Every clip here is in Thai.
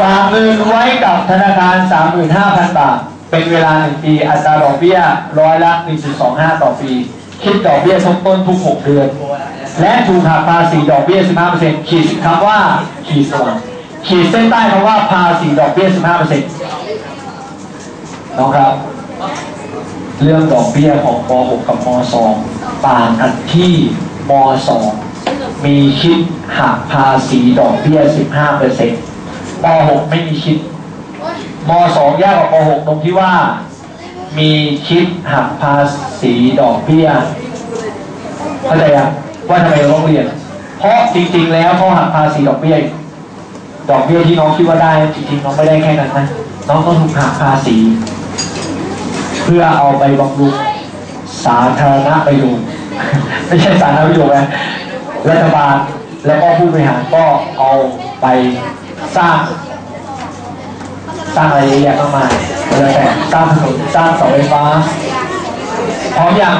ฝากเงินไว้กับธนาคาร 35,000 บาท เป็นเวลา 1 ปี อัตราดอกเบี้ยร้อยละ 1.25 ต่อปี คิดดอกเบี้ยทบต้นทุก 6 เดือน และถูกหักภาษีดอกเบี้ย 15%ขีดคำว่าขีดสว่างขีดเส้นใต้คำว่าภาษีดอกเบี้ย 15%น้องครับ เรื่องดอกเบี้ยของม .6 กับม .2 ต่างกันที่ม .2 มีคิดหักภาษีดอกเบี้ย 15%ม .6 ไม่มีคิดม .2 ยากกว่าม .6 ตรงที่ว่า มีคิดหักภาษีดอกเบี้ยเข้าใจยังว่าทำไมเราต้องเรียน เพราะจริงๆ แล้วเขาหักภาษีดอกเบี้ย ดอกเบี้ยที่น้องคิดว่าได้จริงๆน้องไม่ได้แค่นั้นนะน้องต้องถูกหักภาษี เพื่อเอาไปบำรุงสาธารณประโยชน์ไม่ใช่สาธารณประโยชน์นะ รัฐบาลแล้วก็ผู้บริหารก็เอาไปสร้าง สร้างอะไรเยอะแยะมากมายแล้วแต่สร้างถนนสร้างเสาไฟฟ้าพร้อมยัง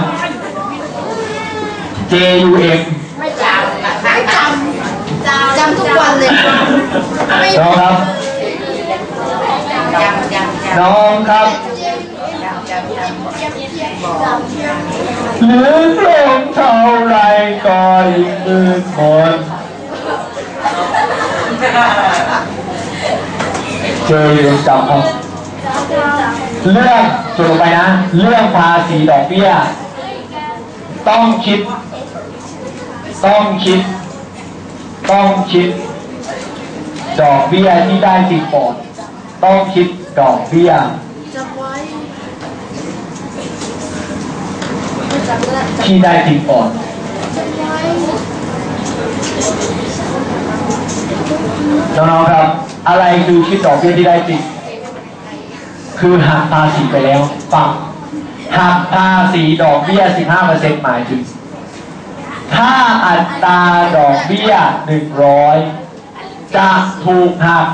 JUM ไม่จำไม่จำจำทุกวันเลยไม่น้องครับจำจำจน้องครับ หรือลงเท่าไรก็ยิ่งมืดมนเจออยู่จำครับเรื่องจบลงไปนะ เรื่องภาษีดอกเบี้ย ต้องคิด ต้องคิด ต้องคิด ดอกเบี้ยที่ได้จริงก่อนต้องคิดดอกเบี้ย ที่ได้จริงก่อนน้องๆครับ อะไรคือคิดดอกเบี้ยที่ได้จริงคือหักภาษีไปแล้ว ฟังหักภาษีดอกเบี้ย 15%หมายถึง ถ้าอัตราดอกเบี้ย 100 จะถูกหัก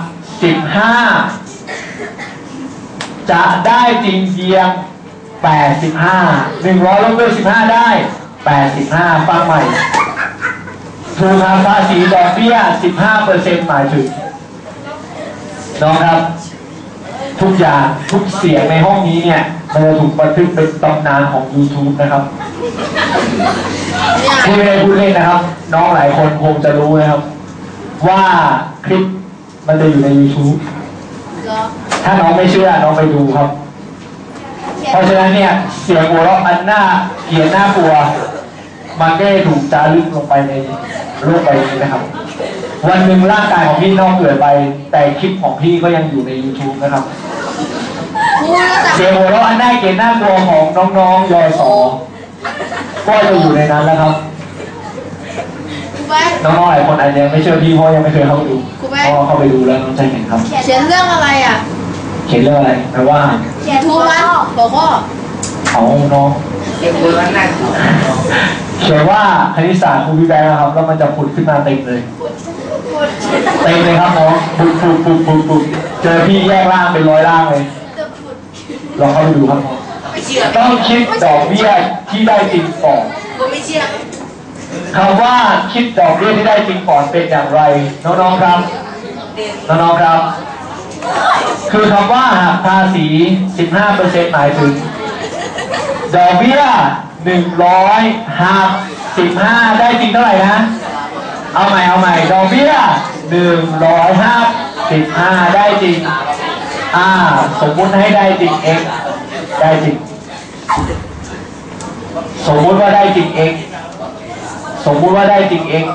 15 จะได้จริงเพียง 85 100ลบด้วย15ได้85ฟังใหม่ถูกหักภาษีดอกเบี้ย15%หมายถึงน้องครับ ทุกอย่างทุกเสียงในห้องนี้เนี่ยมันจะถูกบันทึกเป็นตำนานของ YouTube นะครับที่ไม่ได้พูดเล่นนะครับ น้องหลายคนคงจะรู้นะครับ ว่าคลิปมันจะอยู่ใน YouTube เหรอถ้าน้องไม่เชื่อน้องไปดูครับ เพราะฉะนั้นเนี่ยเสียงหัวเราะอันน่าเกลียดน่ากลัว มันก็ได้ถูกจารึกลงไปในโลกใบนี้นะครับ วันหนึ่งร่างกายของพี่นอกเกิดไป แต่คลิปของพี่ก็ยังอยู่ใน YouTube นะครับพูดแล้วแต่เสียงหัวเราะอันน่าเกลียดน่ากลัวของน้องๆยอสอก็จะอยู่ในนั้นแล้วครับครูแบงค์น้องๆหลายคนอาจจะยังไม่เชื่อพี่เพราะยังไม่เคยเข้าไปดูครูแม่พอเข้าไปดูแล้วน้องจะเห็นครับเขียนเรื่องอะไรอะเขียนเรื่องอะไรแปลว่าเขียนทุกวันหัวข้อเอาน้องเด็กคนนั้นน่ะเขียนว่าคณิตศาสตร์ครูพี่แบงค์นะครับ แล้วมันจะผุดขึ้นมาเต็มเลยเต็มเลยครับน้องปุบปุบปุบปุบปุบเจอพี่แยกร่างเป็นร้อยร่างเลยจะพูดลองเข้าไปดูครับน้องไม่เชื่อต้องคิดดอกเบี้ยที่ได้จริงก่อนก็ไม่เชื่อคำว่าคิดดอกเบี้ยที่ได้จริงก่อนเป็นอย่างไร น้องๆครับ น้องๆครับ คือคำว่าหักภาษี 15%หมายถึง ดอกเบี้ย100หัก15 ได้จริงเท่าไหร่นะ เอาใหม่เอาใหม่ดอกเบี้ย100หัก15 ได้จริง อ่า สมมุติให้ได้จริง x ได้จริง สมมุติว่าได้จริง x สมมุติว่าได้จริง x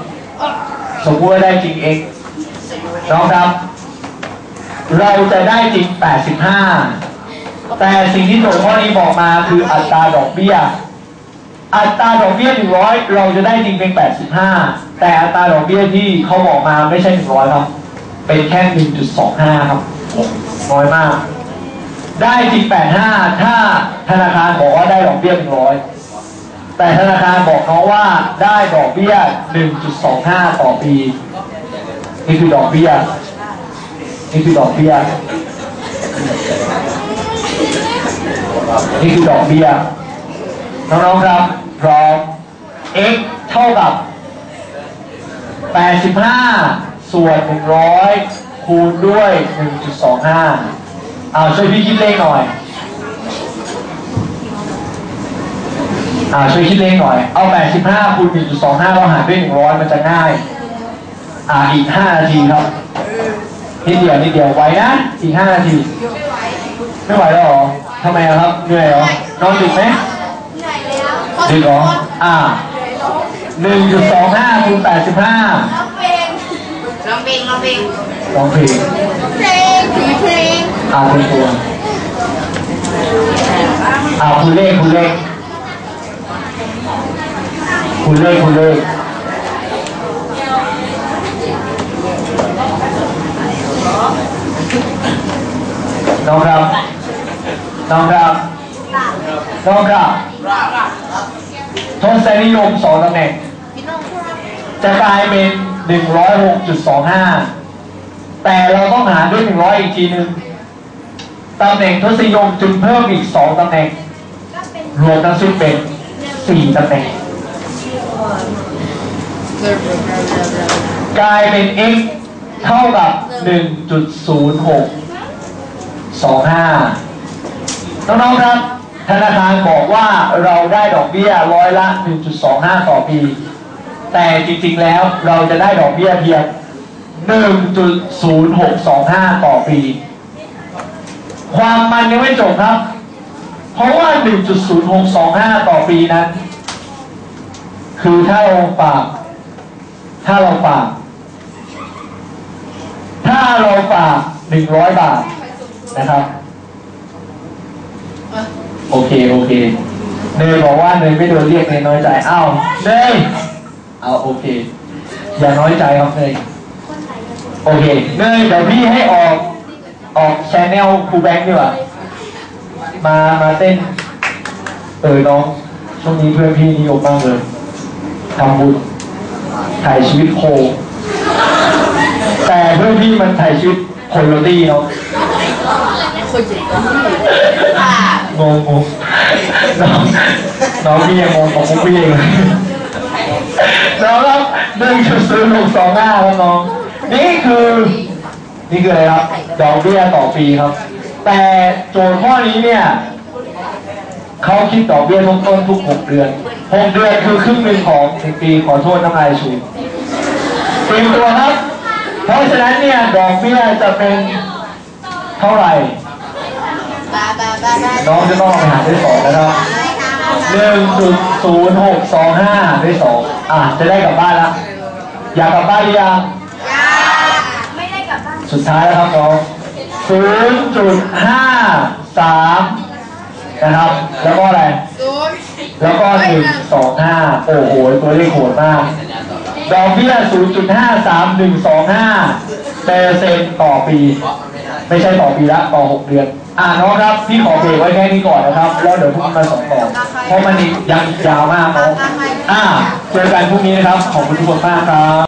สมมุติว่าได้จริง x น้องครับ เราจะได้จริง 85 แต่สิ่งที่โจทย์ข้อนี้บอกมาคืออัตราดอกเบี้ย อัตราดอกเบี้ย 100 เราจะได้จริงเป็น 85 แต่อัตราดอกเบี้ยที่เขาบอกมาไม่ใช่ 100 ครับ เป็นแค่ 1.25 ครับ น้อยมาก ได้จริง 85 ถ้าธนาคารบอกว่าได้ดอกเบี้ย 100 แต่ธนาคารบอกน้องว่าได้ดอกเบี้ย 1.25 ต่อปี นี่คือดอกเบี้ย นี่คือดอกเบี้ย นี่คือดอกเบี้ย น้องๆครับพร้อม x เท่ากับ 85 ส่วน 100 คูณด้วย 1.25อ้าช่วยพี่คิดเลขหน่อยอ่าช่วยคิดเลขหน่อย เอา 85คูณ1.25 เราหารด้วย 100 มันจะง่าย อ่าอีก 5 นาทีครับ นิดเดียวนิดเดียวไว้นะอีก5นาที ไม่ไหวแล้วเหรอทำไมอะครับเหนื่อยเหรอนอนดึกไหมเหนื่อยแล้วดึกเหรออ่า1.25คูณ85ร้องเพลงร้องเพลงร้องเพลงร้องเพลงเพลงผีเพลงอ่าคุณตัวอ่าคุณเลขคุณเลขคุณเลขคุณเลข น้องครับ น้องครับ น้องครับทศนิยมสองตำแหน่งพี่น้องครับจะกลายเป็น 106.25 แต่เราต้องหารด้วย 100 อีกทีหนึ่งตำแหน่งทศนิยมจึงเพิ่มอีก 2ตำแหน่ง รวมทั้งสิ้นเป็น 4ตำแหน่ง กลายเป็น x เท่ากับ 1.0625 น้องๆครับ ธนาคารบอกว่าเราได้ดอกเบี้ยร้อยละ 1.25 ต่อปี แต่จริงๆแล้วเราจะได้ดอกเบี้ยเพียง 1.0625 ต่อปี ความมันยังไม่จบครับ เพราะว่า 1.0625 ต่อปีนั้น คือถ้าเราฝาก ถ้าเราฝาก ถ้าเราฝาก100บาทนะครับ โอเค โอเค เนยบอกว่าเนยไม่โดนเรียกเนยน้อยใจอ้าวเนยเอาโอเค อย่าน้อยใจครับเนยโอเค เนยเดี๋ยวพี่ให้ออกออกชแนลครูแบงค์ดีกว่า มา มาเต้น เออน้อง ช่วงนี้เพื่อนพี่นิยมมากเลยทำบุญถ่ายชีวิตโค แต่เพื่อนพี่มันถ่ายชีวิตคนโรตี้เนาะอ่างงงงน้องน้องพี่ยังงงของพวกพี่เองเลยน้องครับหนึ่งจุดศูนย์หกสองห้าครับน้อง นี่คือ นี่คืออะไรครับ ดอกเบี้ยต่อปีครับ แต่โจทย์ข้อนี้เนี่ยเขาคิดดอกเบี้ยทบต้นทุกหกเดือนหกเดือนคือครึ่งหนึ่งของหนึ่งปีขอโทษน้ำลายชูเตรียมตัวครับ เพราะฉะนั้นเนี่ยดอกเบี้ยจะเป็นเท่าไหร่บาบาบาบาน้องจะต้องไปหาด้วยสองนะครับหนึ่งจุดศูนย์หกสองห้าด้วยสองอะจะได้กลับบ้านแล้วอยากกลับบ้านหรือยังไม่ได้กลับบ้านสุดท้ายแล้วครับน้องศูนย์จุดห้าสามนะครับ แล้วก็อะไรศูนย์แล้วก็หนึ่งสองห้าโอ้โห ตัวเลขโหดมาก ดอกเบี้ย 0.53125เปอร์เซ็นต์ต่อปี ไม่ใช่ต่อปีละต่อ 6 เดือน อ่าน้องครับ พี่ขอเบรกไว้แค่นี้ก่อนนะครับ แล้วเดี๋ยวพรุ่งนี้มาสองต่อเพราะมันอีกยังอีกยาวมากน้องอ่าเจอกันพรุ่งนี้นะครับ ขอบคุณทุกคนมากครับ